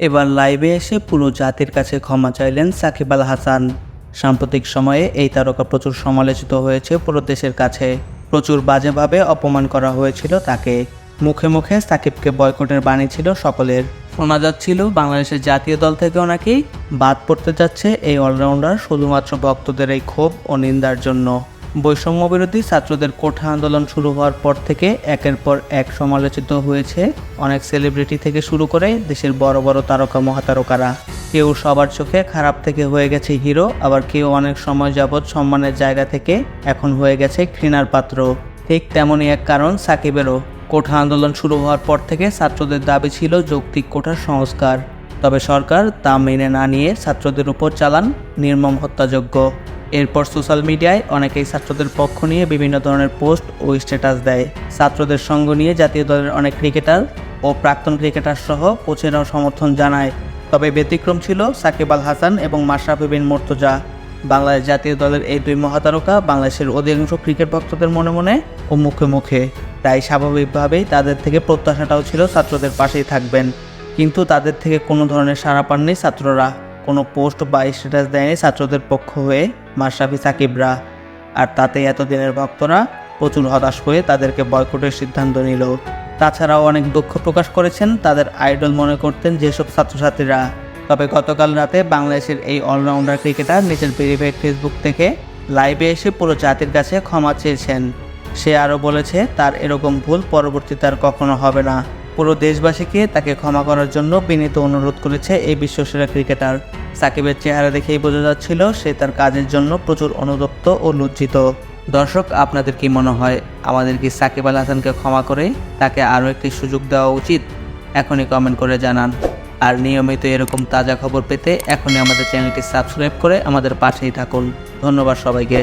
এবার লাইভে এসে পুরো জাতির কাছে ক্ষমা চাইলেন সাকিব আল হাসান। সাম্প্রতিক সময়ে এই তারকা প্রচুর সমালোচিত হয়েছে পুরো দেশের কাছে। প্রচুর বাজেভাবে অপমান করা হয়েছিল তাকে। মুখে মুখে সাকিবকে বয়কটের বাণী ছিল সকলের। শোনা যাচ্ছিল বাংলাদেশের জাতীয় দল থেকেও নাকি বাদ পড়তে যাচ্ছে এই অলরাউন্ডার শুধুমাত্র ভক্তদের এই ক্ষোভ ও নিন্দার জন্য। বৈষম্য বিরোধী ছাত্রদের কোঠা আন্দোলন শুরু হওয়ার পর থেকে একের পর এক সমালোচিত হয়েছে। অনেক সেলিব্রিটি থেকে শুরু করে দেশের বড় বড় তারকা মহাতারকারা। কেউ সবার চোখে খারাপ থেকে হয়ে গেছে হিরো, আবার কেউ অনেক সময় যাবৎ সম্মানের জায়গা থেকে এখন হয়ে গেছে ঘৃণার পাত্র। ঠিক তেমনই এক কারণ সাকিবেরও। কোঠা আন্দোলন শুরু হওয়ার পর থেকে ছাত্রদের দাবি ছিল যৌক্তিক কোঠার সংস্কার। তবে সরকার তা মেনে না নিয়ে ছাত্রদের উপর চালান নির্মম হত্যাযজ্ঞ। এরপর সোশ্যাল মিডিয়ায় অনেকেই ছাত্রদের পক্ষ নিয়ে বিভিন্ন ধরনের পোস্ট ও স্ট্যাটাস দেয়। ছাত্রদের সঙ্গ নিয়ে জাতীয় দলের অনেক ক্রিকেটার ও প্রাক্তন ক্রিকেটার সহ কোচেরাও সমর্থন জানায়। তবে ব্যতিক্রম ছিল সাকিব আল হাসান এবং মাশরাফি বিন মোর্তজা। বাংলাদেশ জাতীয় দলের এই দুই মহাতারকা বাংলাদেশের অধিকাংশ ক্রিকেট ভক্তদের মনে মনে ও মুখে মুখে। তাই স্বাভাবিকভাবেই তাদের থেকে প্রত্যাশাটাও ছিল ছাত্রদের পাশেই থাকবেন। কিন্তু তাদের থেকে কোনো ধরনের সাড়া পাননি ছাত্ররা। কোনো পোস্ট বা স্ট্যাটাস দেয়নি ছাত্রদের পক্ষ হয়ে। মাশরাফি সাকিবরা। আর তাতে এতদিনের ভক্তরা প্রচুর হতাশ হয়ে তাদেরকে বয়কটের সিদ্ধান্ত নিল। তাছাড়াও অনেক দুঃখ প্রকাশ করেছেন তাদের আইডল মনে করতেন যেসব ছাত্রছাত্রীরা। তবে গতকাল রাতে বাংলাদেশের এই অলরাউন্ডার ক্রিকেটার নিজের ভেরিফাইড ফেসবুক থেকে লাইভে এসে পুরো জাতির কাছে ক্ষমা চেয়েছেন। সে আরও বলেছে, তার এরকম ভুল পরবর্তীতে আর কখনো হবে না। পুরো দেশবাসীকে তাকে ক্ষমা করার জন্য বিনীত অনুরোধ করেছে এই বিশ্বসেরা ক্রিকেটার। সাকিবের চেহারা দেখেই বোঝা যাচ্ছিল সে তার কাজের জন্য প্রচুর অনুতপ্ত ও লজ্জিত। দর্শক, আপনাদের কি মনে হয়, আমাদের কি সাকিব আল হাসানকে ক্ষমা করে তাকে আরও একটি সুযোগ দেওয়া উচিত? এখনই কমেন্ট করে জানান। আর নিয়মিত এরকম তাজা খবর পেতে এখনই আমাদের চ্যানেলটি সাবস্ক্রাইব করে আমাদের পাশেই থাকুন। ধন্যবাদ সবাইকে।